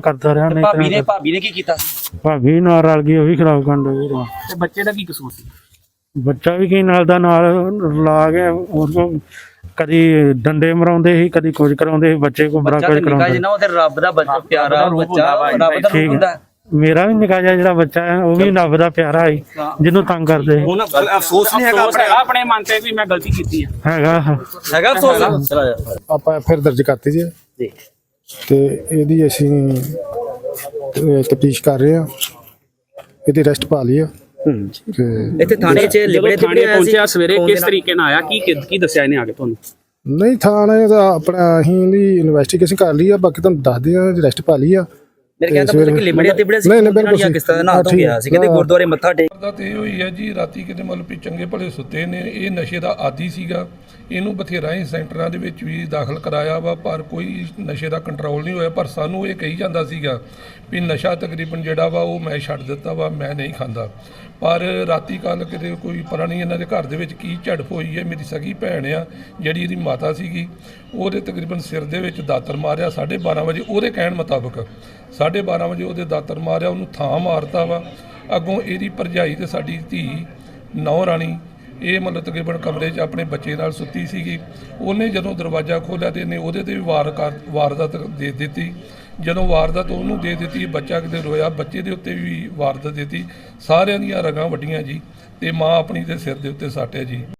ਕਰਦਾ ਰਿਹਾ ਨਹੀਂ ਭਾਬੀ ਨੇ ਤਾਂ ਭਾਬੀ ਨੇ ਕੀ ਕੀਤਾ ਭਾਬੀ ਨਾਲ ਰਲ ਗਈ ਉਹ ਵੀ ਖਰਾਬ ਕਰਨ ਲੱਗੀ ਤੇ ਬੱਚੇ ਦਾ ਕੀ ਕਸੂਰ ਸੀ? ਬੱਚਾ ਵੀ ਕੀ ਨਾਲ ਦਾ ਨਾਲ ਲਾ ਕੇ ਉਹ ਕੋਲ ਕਦੀ ਡੰਡੇ ਮਰਾਉਂਦੇ ਸੀ ਕਦੀ ਕੁਝ ਕਰਾਉਂਦੇ ਸੀ ਬੱਚੇ ਕੋ ਬੜਾ ਬੱਚਾ ਕੁਝ ਤੇ ਨਿਕਾ ਕਰਾਉਂਦੇ ਜਿੰਨਾ ਉਹ ਤੇ ਰੱਬ ਦਾ ਬੱਚਾ ਪਿਆਰਾ ਬੱਚਾ ਰੱਬ ਦਾ ਰੂਪ ਠੀਕ ਹੁੰਦਾ। ਹੈ ਮੇਰਾ ਵੀ ਨਿੱਕਾ ਜਿਹਾ ਜਿਹੜਾ ਬੱਚਾ ਹੈ ਉਹ ਵੀ ਰੱਬ ਦਾ ਪਿਆਰਾ ਹੈ। ਜਿਹਨੂੰ ਤੰਗ ਕਰਦੇ ਸੀ। ਹੁਣ ਅਫਸੋਸ ਨਹੀਂ ਹੈਗਾ ਆਪਣੇ ਆਪਣੇ ਮਨ ਤੇ ਵੀ ਮੈਂ ਗਲਤੀ ਕੀਤੀ ਹੈ। ਹੈਗਾ। ਹੈਗਾ ਅਫਸੋਸ? ਆਪਾਂ ਫਿਰ ਦਰਜ ਕਰਤੀ ਜੀ। ਜੀ। ਤੇ ਇਹਦੀ ਅਸੀਂ ਤਫਤੀਸ਼ ਕਰ ਰਹੇ ਹਾਂ। ਇਹਦੀ ਅਰੈਸਟ ਪਾ ਲਈ ਆ। ਤੇ ਇੱਥੇ ਥਾਣੇ 'ਚ ਲਿਬੜੇ ਥਾਣੇ ਪਹੁੰਚਿਆ ਸਵੇਰੇ ਕਿਸ ਤਰੀਕੇ ਨਾਲ ਆਇਆ? ਕੀ ਕੀ ਦੱਸਿਆ ਇਹਨੇ ਆ ਕੇ ਤੁਹਾਨੂੰ? ਨਹੀਂ ਥਾਣੇ ਦਾ ਆਪਣਾ ਅਸੀਂ ਇਹਦੀ ਇਨਵੈਸਟੀਗੇਸ਼ਨ ਕਰ ਲਈ ਆ। ਬਾਕੀ ਤੁਹਾਨੂੰ ਦੱਸਦੇ ਆ ਅਰੈਸਟ ਪਾ ਲਈ ਆ। ਮੇਰੇ ਕਹਿੰਦਾ ਸਵੇਰੇ- ਪਤਾ ਕਿ ਲਿਬੜੇ ਤਿਬੜੇ ਸੀ ਨਹੀਂ, ਨਹੀਂ, ਬਿਲਕੁਲ ਕਿਸ ਤਰ੍ਹਾਂ ਨਾ ਹਾਂ, ਤੋਂ ਠੀਕ ਗਿਆ ਸੀ ਕਹਿੰਦੇ ਹਾਂ। ਗੁਰਦੁਆਰੇ ਮੱਥਾ ਟੇਕ ਦਾ ਤੇ ਇਹ ਹੋਈ ਹੈ ਜੀ ਰਾਤੀ ਕਿਤੇ ਮਤਲਬ ਵੀ ਚੰਗੇ ਭਲੇ ਸੁੱਤੇ ਨੇ ਇਹ ਨਸ਼ੇ ਦਾ ਆਦੀ ਸੀਗਾ। ਇਹਨੂੰ ਬਥੇਰਾ ਹੀ ਸੈਂਟਰਾਂ ਦੇ ਵਿੱਚ ਵੀ ਦਾਖਲ ਕਰਾਇਆ ਵਾ ਪਰ ਕੋਈ ਨਸ਼ੇ ਦਾ ਕੰਟਰੋਲ ਨਹੀਂ ਹੋਇਆ। ਪਰ ਸਾਨੂੰ ਇਹ ਕਹੀ ਜਾਂਦਾ ਸੀਗਾ ਵੀ ਨਸ਼ਾ ਤਕਰੀਬਨ ਜਿਹੜਾ ਵਾ ਉਹ ਮੈਂ ਛੱਡ ਦਿੱਤਾ ਵਾ ਮੈਂ ਨਹੀਂ ਖਾਂਦਾ। ਪਰ ਰਾਤੀ ਕੱਲ ਕਿਤੇ ਕੋਈ ਪਤਾ ਨਹੀਂ ਇਹਨਾਂ ਦੇ ਘਰ ਦੇ ਵਿੱਚ ਕੀ ਝੜਪ ਹੋਈ ਹੈ ਮੇਰੀ ਸਗੀ ਭੈਣ ਆ ਜਿਹੜੀ ਇਹਦੀ ਮਾਤਾ ਸੀਗੀ ਉਹਦੇ ਤਕਰੀਬਨ ਸਿਰ ਦੇ ਵਿੱਚ ਦਾਤਰ ਮਾਰਿਆ 12:30 ਵਜੇ ਉਹਦੇ ਕਹਿਣ ਮੁਤਾਬਕ। 12:30 ਵਜੇ ਉਹਦੇ ਦਾਤਰ ਮਾਰਿਆ, ਉਹਨੂੰ ਥਾਂ ਮਾਰਤਾ ਵਾ। ਅੱਗੋਂ ਇਹਦੀ ਭਰਜਾਈ ਤੇ ਸਾਡੀ ਧੀ ਨੌ ਰਾਣੀ ਇਹ ਮਤਲਬ ਤਕਰੀਬਨ ਕਮਰੇ 'ਚ ਆਪਣੇ ਬੱਚੇ ਨਾਲ ਸੁੱਤੀ ਸੀਗੀ। ਉਹਨੇ ਜਦੋਂ ਦਰਵਾਜ਼ਾ ਖੋਲ੍ਹਿਆ ਤੇ ਇਹਨੇ ਉਹਦੇ ਤੇ ਵੀ ਵਾਰ ਕਰ, ਵਾਰਦਾਤ ਦੇ ਦਿੱਤੀ। ਜਦੋਂ ਵਾਰਦਾਤ ਉਹਨੂੰ ਦੇ ਦਿੱਤੀ, ਬੱਚਾ ਕਿਤੇ ਰੋਇਆ, ਬੱਚੇ ਦੇ ਉੱਤੇ ਵੀ ਵਾਰਦਾਤ ਦਿੱਤੀ। ਸਾਰਿਆਂ ਦੀਆਂ ਰਗਾਂ ਵੱਡੀਆਂ ਜੀ ਤੇ ਮਾਂ ਆਪਣੀ ਦੇ ਸਿਰ ਦੇ ਉੱਤੇ ਸਾਟਿਆ ਜੀ।